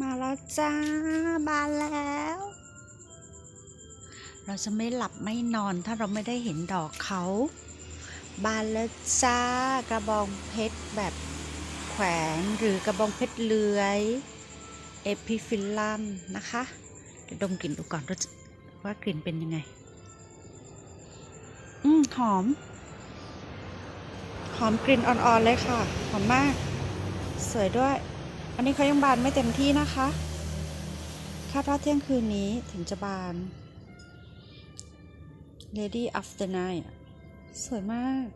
มาแล้วจ้าบานแล้ว เราจะไม่หลับไม่นอนถ้าเราไม่ได้เห็นดอกเขาบานแล้วจ้ากระบองเพชรแบบแขวนหรือกระบองเพชรเลื้อยเอพิฟิลลัมนะคะเดี๋ยวดมกลิ่นดูก่อนว่าจะว่ากลิ่นเป็นยังไง อืมหอม หอมกลิ่นอ่อนๆเลยค่ะ หอมมาก สวยด้วย อันนี้เขายังบานไม่เต็มที่นะคะ คาดว่าเที่ยงคืนนี้ถึงจะบาน Lady of the Night สวยมาก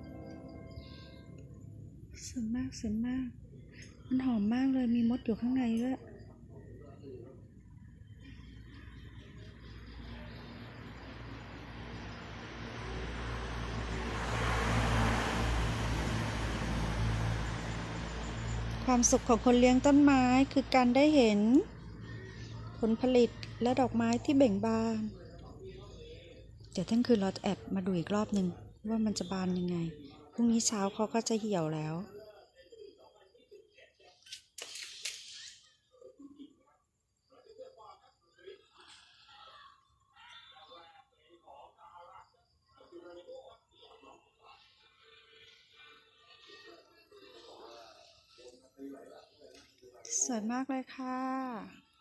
สวยมาก สวยมาก มันหอมมากเลยมีมดอยู่ข้างในด้วย ความสุขของคนเลี้ยงต้นไม้คือการได้เห็น ผลผลิตและดอกไม้ที่เบ่งบาน เดี๋ยวทั้งคืนเราแอบมาดูอีกรอบหนึ่งว่ามันจะบานยังไง พรุ่งนี้เช้าเขาก็จะเหี่ยวแล้ว สวยมากเลยค่ะ